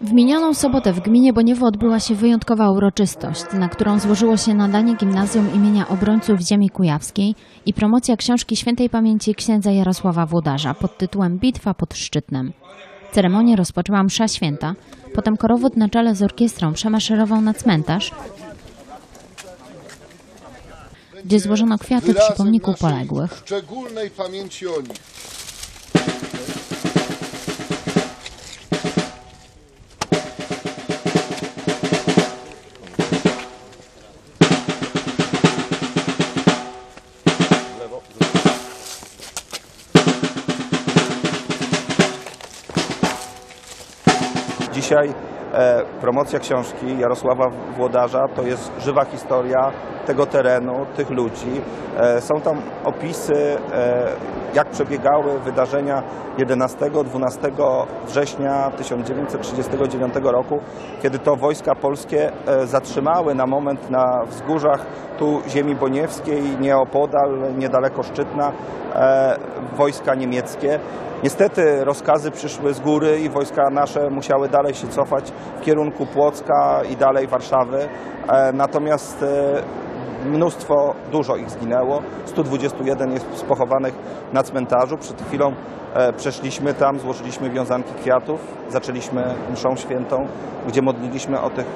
W minioną sobotę w gminie Boniewo odbyła się wyjątkowa uroczystość, na którą złożyło się nadanie gimnazjum imienia obrońców ziemi kujawskiej i promocja książki świętej pamięci księdza Jarosława Włodarza pod tytułem Bitwa pod Szczytnem. Ceremonię rozpoczęła msza święta, potem korowód na czele z orkiestrą przemaszerował na cmentarz, gdzie złożono kwiaty przy pomniku poległych. Szczególnej pamięci o nich. Dzisiaj e, promocja książki Jarosława Włodarza to jest żywa historia tego terenu, tych ludzi. E, są tam opisy, e, jak przebiegały wydarzenia 11-12 września 1939 roku, kiedy to wojska polskie e, zatrzymały na moment na wzgórzach tu ziemi boniewskiej, nieopodal, niedaleko Szczytna, e, wojska niemieckie. Niestety rozkazy przyszły z góry i wojska nasze musiały dalej się cofać w kierunku Płocka i dalej Warszawy. E, Natomiast mnóstwo, dużo ich zginęło. 121 jest pochowanych na cmentarzu. Przed chwilą e, przeszliśmy tam, złożyliśmy wiązanki kwiatów, zaczęliśmy mszą świętą, gdzie modliliśmy o tych,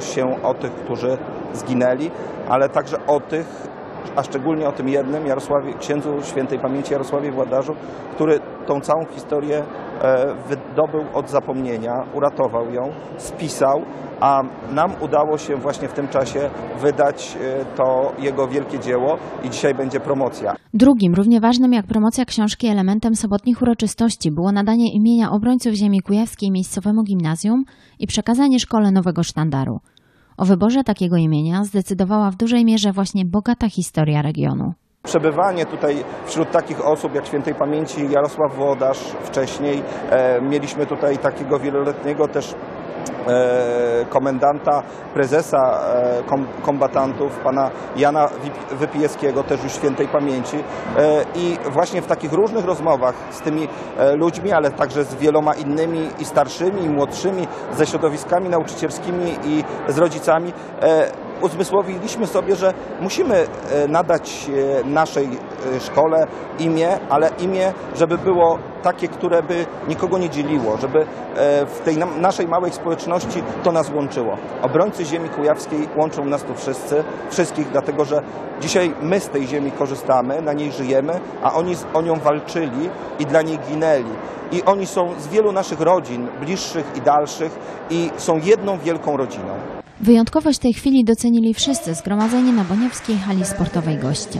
się o tych, którzy zginęli, ale także o tych, a szczególnie o tym jednym, Jarosławie, księdzu świętej pamięci Jarosławie Władarzu, który tą całą historię wydobył od zapomnienia, uratował ją, spisał, a nam udało się właśnie w tym czasie wydać e, to jego wielkie dzieło i dzisiaj będzie promocja. Drugim, równie ważnym jak promocja książki elementem sobotnich uroczystości było nadanie imienia obrońców ziemi kujawskiej miejscowemu gimnazjum i przekazanie szkole nowego sztandaru. O wyborze takiego imienia zdecydowała w dużej mierze właśnie bogata historia regionu. Przebywanie tutaj wśród takich osób jak świętej pamięci Jarosław Włodarz wcześniej, e, mieliśmy tutaj takiego wieloletniego też e, komendanta, prezesa e, kom, kombatantów, pana Jana Wypijewskiego, też już świętej pamięci. E, I właśnie w takich różnych rozmowach z tymi ludźmi, ale także z wieloma innymi i starszymi, i młodszymi, ze środowiskami nauczycielskimi i z rodzicami, uzmysłowiliśmy sobie, że musimy e, nadać e, naszej e, szkole imię, ale imię, żeby było takie, które by nikogo nie dzieliło, żeby w tej naszej małej społeczności to nas łączyło. Obrońcy ziemi kujawskiej łączą nas tu wszyscy, wszystkich, dlatego że dzisiaj my z tej ziemi korzystamy, na niej żyjemy, a oni o nią walczyli i dla niej ginęli. I oni są z wielu naszych rodzin, bliższych i dalszych, i są jedną wielką rodziną. Wyjątkowość tej chwili docenili wszyscy zgromadzeni na Boniewskiej hali sportowej goście.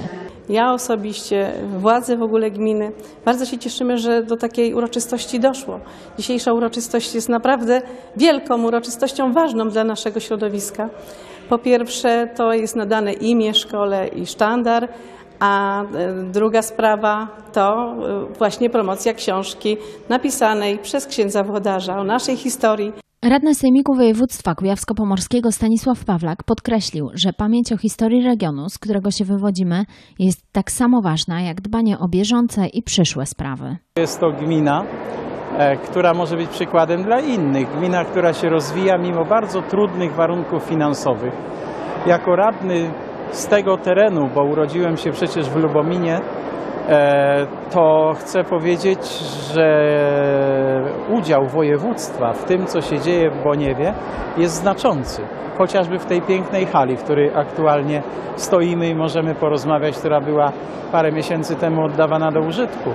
Ja osobiście, władze w ogóle gminy, bardzo się cieszymy, że do takiej uroczystości doszło. Dzisiejsza uroczystość jest naprawdę wielką uroczystością, ważną dla naszego środowiska. Po pierwsze, to jest nadane imię szkole i sztandar, a e, druga sprawa to e, właśnie promocja książki napisanej przez księdza Włodarza o naszej historii, Radny Sejmiku Województwa Kujawsko-Pomorskiego Stanisław Pawlak podkreślił, że pamięć o historii regionu, z którego się wywodzimy, jest tak samo ważna jak dbanie o bieżące i przyszłe sprawy. Jest to gmina, e, która może być przykładem dla innych. Gmina, która się rozwija mimo bardzo trudnych warunków finansowych. Jako radny z tego terenu, bo urodziłem się przecież w Lubominie, to chcę powiedzieć, że udział województwa w tym, co się dzieje w Boniewie, jest znaczący. Chociażby w tej pięknej hali, w której aktualnie stoimy i możemy porozmawiać, która była parę miesięcy temu oddawana do użytku,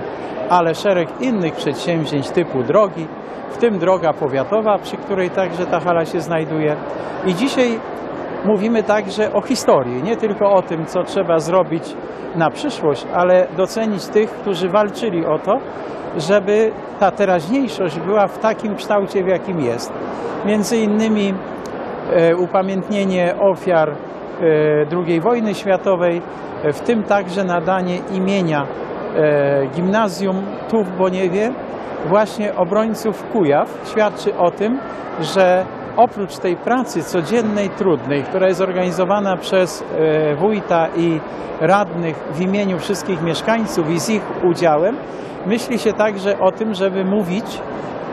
ale szereg innych przedsięwzięć typu drogi, w tym droga powiatowa, przy której także ta hala się znajduje. I dzisiaj mówimy także o historii, nie tylko o tym, co trzeba zrobić na przyszłość, ale docenić tych, którzy walczyli o to, żeby ta teraźniejszość była w takim kształcie, w jakim jest. Między innymi e, upamiętnienie ofiar e, II wojny światowej, e, w tym także nadanie imienia gimnazjum tu w Boniewie właśnie obrońców Kujaw świadczy o tym, że oprócz tej pracy codziennej, trudnej, która jest organizowana przez e, wójta i radnych w imieniu wszystkich mieszkańców i z ich udziałem, myśli się także o tym, żeby mówić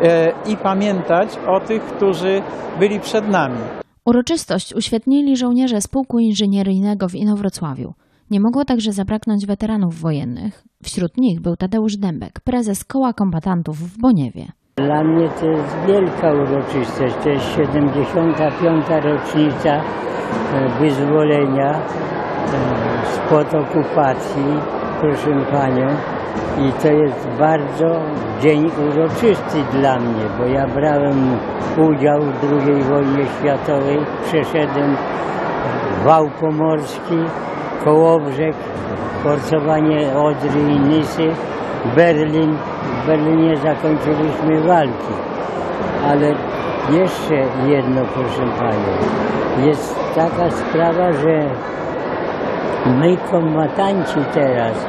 e, i pamiętać o tych, którzy byli przed nami. Uroczystość uświetnili żołnierze z pułku inżynieryjnego w Inowrocławiu. Nie mogło także zabraknąć weteranów wojennych. Wśród nich był Tadeusz Dębek, prezes Koła Kombatantów w Boniewie. Dla mnie to jest wielka uroczystość. To jest 75. rocznica e, wyzwolenia e, spod okupacji, proszę Panią. I to jest bardzo dzień uroczysty dla mnie, bo ja brałem udział w II wojnie światowej, przeszedłem wał pomorski, Kołobrzeg, forsowanie Odry i Nysy, Berlin. W Berlinie zakończyliśmy walki. Ale jeszcze jedno, proszę Panią. Jest taka sprawa, że my kombatanci teraz,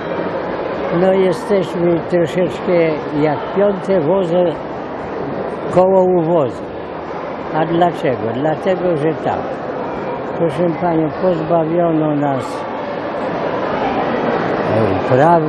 no jesteśmy troszeczkę jak piąte wozy koło uwozu. A dlaczego? Dlatego, że tak. Proszę Panią, pozbawiono nas e, praw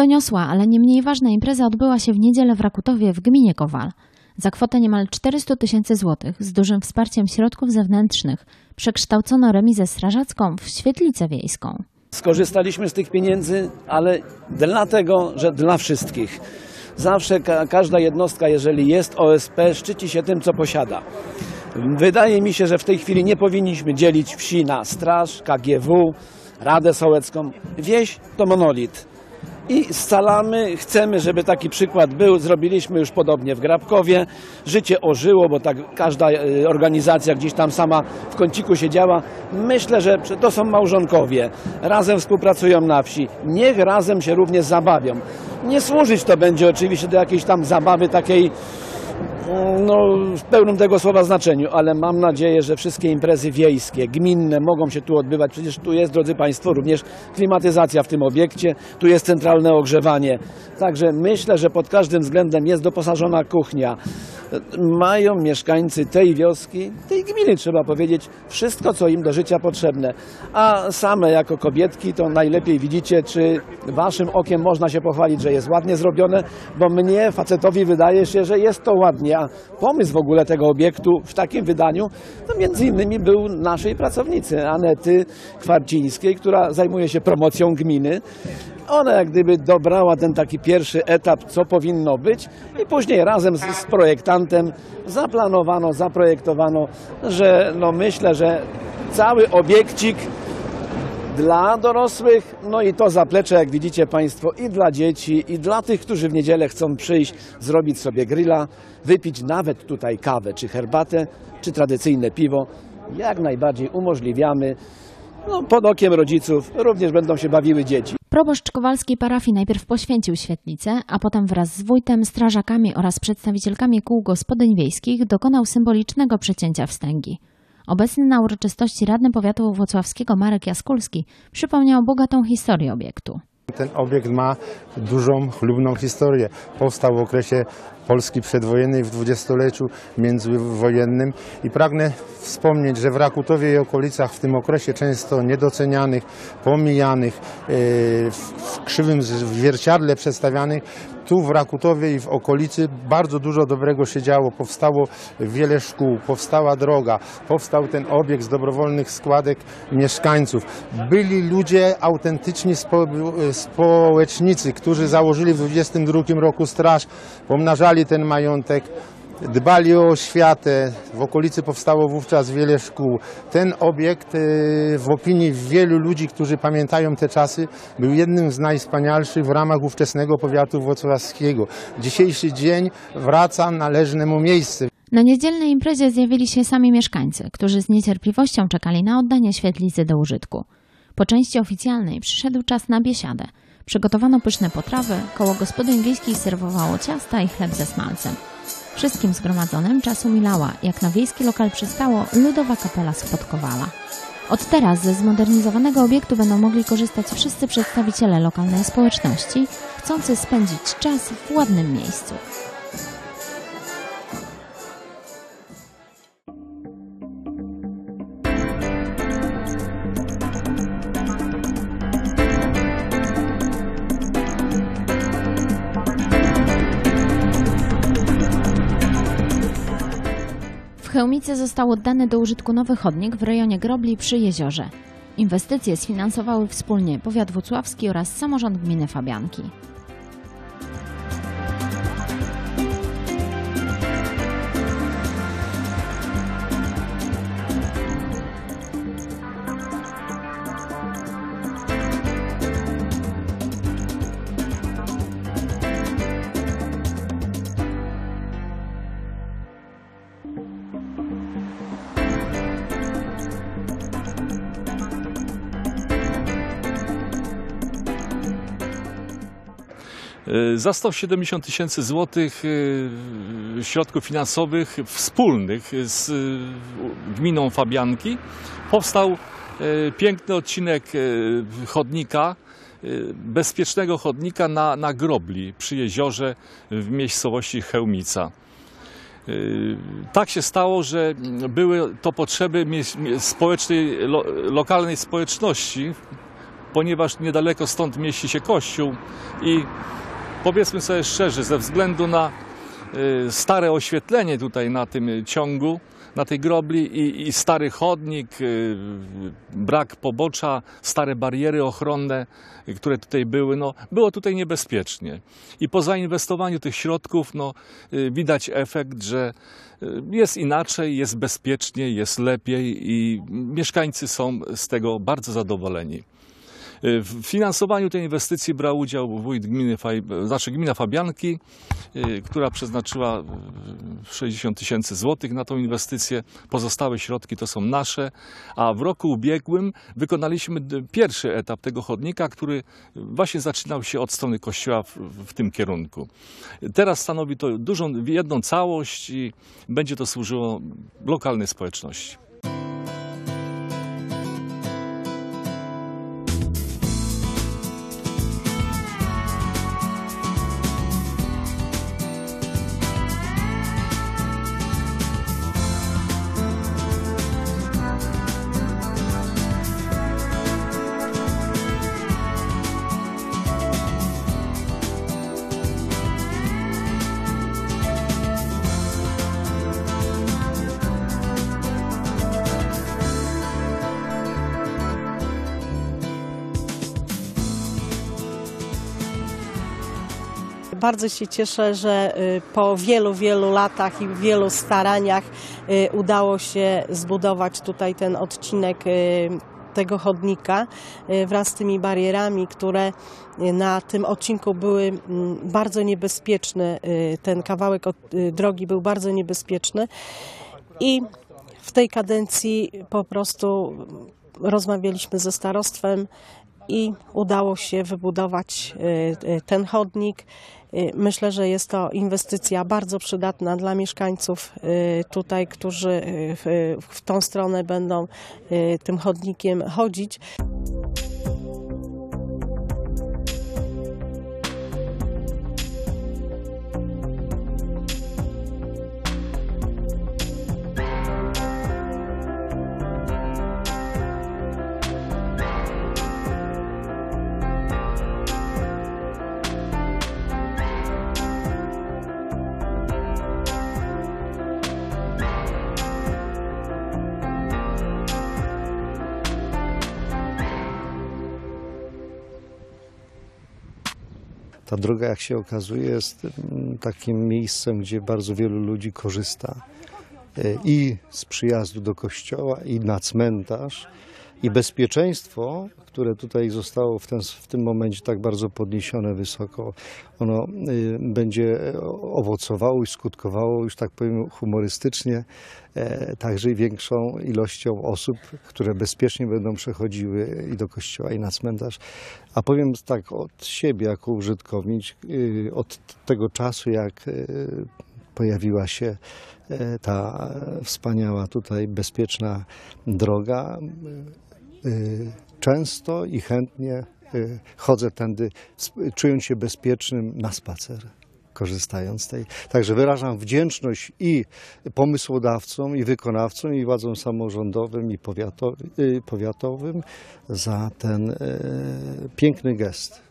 doniosła, ale nie mniej ważna impreza odbyła się w niedzielę w Rakutowie w gminie Kowal. Za kwotę niemal 400 tysięcy złotych z dużym wsparciem środków zewnętrznych przekształcono remizę strażacką w świetlicę wiejską. Skorzystaliśmy z tych pieniędzy, ale dlatego, że dla wszystkich. Zawsze ka każda jednostka, jeżeli jest OSP, szczyci się tym, co posiada. Wydaje mi się, że w tej chwili nie powinniśmy dzielić wsi na straż, KGW, Radę Sołecką. Wieś to monolit. I scalamy, chcemy, żeby taki przykład był. Zrobiliśmy już podobnie w Grabkowie. Życie ożyło, bo tak każda e, organizacja gdzieś tam sama w kąciku siedziała. Myślę, że to są małżonkowie. Razem współpracują na wsi. Niech razem się również zabawią. Nie służyć to będzie oczywiście do jakiejś tam zabawy takiej no, w pełnym tego słowa znaczeniu, ale mam nadzieję, że wszystkie imprezy wiejskie, gminne mogą się tu odbywać. Przecież tu jest, drodzy Państwo, również klimatyzacja w tym obiekcie, tu jest centralne ogrzewanie. Także myślę, że pod każdym względem jest doposażona kuchnia. Mają mieszkańcy tej wioski, tej gminy trzeba powiedzieć, wszystko, co im do życia potrzebne. A same jako kobietki to najlepiej widzicie, czy Waszym okiem można się pochwalić, że jest ładnie zrobione, bo mnie, facetowi, wydaje się, że jest to ładnie. A pomysł w ogóle tego obiektu w takim wydaniu, to między innymi był naszej pracownicy Anety Kwarcińskiej, która zajmuje się promocją gminy. Ona jak gdyby dobrała ten taki pierwszy etap, co powinno być i później razem z, z projektantem zaplanowano, zaprojektowano, że no myślę, że cały obiekcik dla dorosłych, no i to zaplecze, jak widzicie Państwo, i dla dzieci, i dla tych, którzy w niedzielę chcą przyjść, zrobić sobie grilla, wypić nawet tutaj kawę, czy herbatę, czy tradycyjne piwo. Jak najbardziej umożliwiamy. No, pod okiem rodziców również będą się bawiły dzieci. Proboszcz kowalskiej parafii najpierw poświęcił świetlicę, a potem wraz z wójtem, strażakami oraz przedstawicielkami kół gospodyń wiejskich dokonał symbolicznego przecięcia wstęgi. Obecny na uroczystości radny powiatu włocławskiego Marek Jaskulski przypomniał bogatą historię obiektu. Ten obiekt ma dużą, chlubną historię. Powstał w okresie Polski przedwojennej w dwudziestoleciu międzywojennym i pragnę wspomnieć, że w Rakutowie i okolicach w tym okresie często niedocenianych, pomijanych, e, w krzywym zwierciadle przedstawianych, tu w Rakutowie i w okolicy bardzo dużo dobrego się działo. Powstało wiele szkół, powstała droga, powstał ten obiekt z dobrowolnych składek mieszkańców. Byli ludzie autentyczni spo, społecznicy, którzy założyli w 22 roku straż, pomnażali ten majątek, dbali o oświatę. W okolicy powstało wówczas wiele szkół. Ten obiekt y, w opinii wielu ludzi, którzy pamiętają te czasy, był jednym z najwspanialszych w ramach ówczesnego powiatu włocławskiego. Dzisiejszy dzień wraca należne mu miejsce. Na niedzielnej imprezie zjawili się sami mieszkańcy, którzy z niecierpliwością czekali na oddanie świetlicy do użytku. Po części oficjalnej przyszedł czas na biesiadę. Przygotowano pyszne potrawy, koło gospodyń wiejskich serwowało ciasta i chleb ze smalcem. Wszystkim zgromadzonym czasu milała, jak na wiejski lokal przystało, ludowa kapela spod Kowala. Od teraz ze zmodernizowanego obiektu będą mogli korzystać wszyscy przedstawiciele lokalnej społeczności, chcący spędzić czas w ładnym miejscu. Chełmice został oddany do użytku nowy chodnik w rejonie Grobli przy jeziorze. Inwestycje sfinansowały wspólnie powiat włocławski oraz samorząd gminy Fabianki. Za 170 tysięcy złotych y, środków finansowych wspólnych z y, gminą Fabianki powstał y, piękny odcinek y, chodnika, y, bezpiecznego chodnika na, na Grobli przy jeziorze w miejscowości Chełmica. Y, Tak się stało, że były to potrzeby społecznej, lo, lokalnej społeczności, ponieważ niedaleko stąd mieści się kościół i powiedzmy sobie szczerze, ze względu na y, stare oświetlenie tutaj na tym ciągu, na tej grobli i, i stary chodnik, y, brak pobocza, stare bariery ochronne, y, które tutaj były, no, było tutaj niebezpiecznie. I po zainwestowaniu tych środków no, widać efekt, że jest inaczej, jest bezpiecznie, jest lepiej i mieszkańcy są z tego bardzo zadowoleni. W finansowaniu tej inwestycji brał udział wójt gminy, znaczy gmina Fabianki, y, która przeznaczyła y, 60 tysięcy złotych na tą inwestycję. Pozostałe środki to są nasze, a w roku ubiegłym wykonaliśmy pierwszy etap tego chodnika, który właśnie zaczynał się od strony kościoła w, w tym kierunku. Teraz stanowi to dużą, jedną całość i będzie to służyło lokalnej społeczności. Bardzo się cieszę, że y, po wielu, wielu latach i wielu staraniach y, udało się zbudować tutaj ten odcinek y, tego chodnika wraz z tymi barierami, które na tym odcinku były mm, bardzo niebezpieczne. Ten kawałek drogi był bardzo niebezpieczny i w tej kadencji po prostu rozmawialiśmy ze starostwem i udało się wybudować ten chodnik. Y, Myślę, że jest to inwestycja bardzo przydatna dla mieszkańców y, tutaj, którzy y, w, tą stronę będą tym chodnikiem chodzić. Ta droga, jak się okazuje, jest mm, takim miejscem, gdzie bardzo wielu ludzi korzysta e, i z przyjazdu do kościoła, i na cmentarz. I bezpieczeństwo, które tutaj zostało w, ten, w tym momencie tak bardzo podniesione wysoko, ono y, będzie owocowało i skutkowało, już tak powiem humorystycznie, e, także większą ilością osób, które bezpiecznie będą przechodziły i do kościoła, i na cmentarz. A powiem tak od siebie, jako użytkownik, y, od tego czasu, jak y, pojawiła się e, ta wspaniała tutaj bezpieczna droga. E, Często i chętnie e, chodzę tędy, czując się bezpiecznym na spacer. Korzystając z tej. Także wyrażam wdzięczność i pomysłodawcom, i wykonawcom, i władzom samorządowym, i y, powiatowym za ten piękny gest.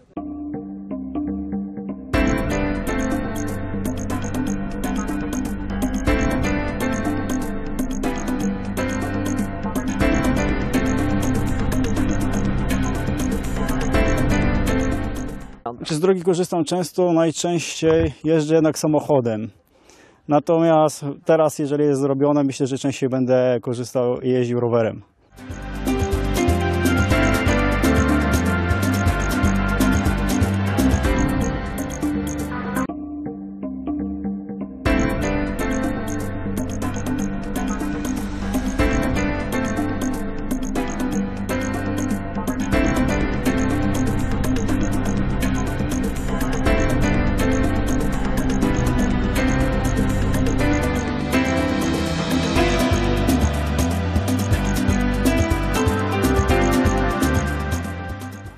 Czy z drogi korzystam często, najczęściej jeżdżę jednak samochodem. Natomiast teraz, jeżeli jest zrobione, myślę, że częściej będę korzystał i jeździł rowerem.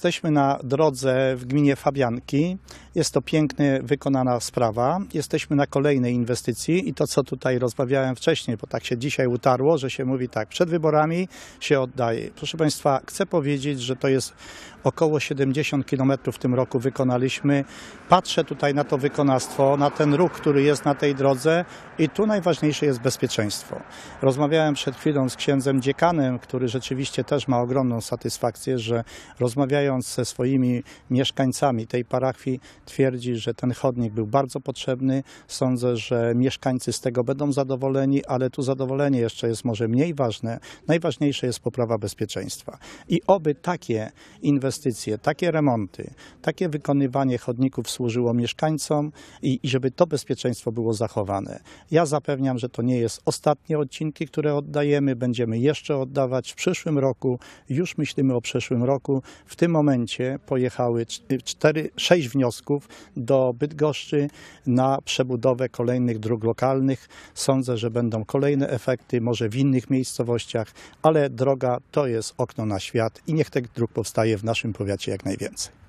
Jesteśmy na drodze w gminie Fabianki. Jest to pięknie wykonana sprawa. Jesteśmy na kolejnej inwestycji i to, co tutaj rozmawiałem wcześniej, bo tak się dzisiaj utarło, że się mówi tak, przed wyborami się oddaje. Proszę Państwa, chcę powiedzieć, że to jest około 70 km w tym roku wykonaliśmy. Patrzę tutaj na to wykonawstwo, na ten ruch, który jest na tej drodze i tu najważniejsze jest bezpieczeństwo. Rozmawiałem przed chwilą z księdzem dziekanem, który rzeczywiście też ma ogromną satysfakcję, że rozmawiając ze swoimi mieszkańcami tej parafii, twierdzi, że ten chodnik był bardzo potrzebny. Sądzę, że mieszkańcy z tego będą zadowoleni, ale tu zadowolenie jeszcze jest może mniej ważne. Najważniejsze jest poprawa bezpieczeństwa. I oby takie inwestycje, takie remonty, takie wykonywanie chodników służyło mieszkańcom i, i żeby to bezpieczeństwo było zachowane. Ja zapewniam, że to nie jest ostatnie odcinki, które oddajemy. Będziemy jeszcze oddawać w przyszłym roku. Już myślimy o przyszłym roku. W tym momencie pojechały cz- cztery, sześć do Bydgoszczy na przebudowę kolejnych dróg lokalnych. Sądzę, że będą kolejne efekty, może w innych miejscowościach, ale droga to jest okno na świat i niech tych dróg powstaje w naszym powiacie jak najwięcej.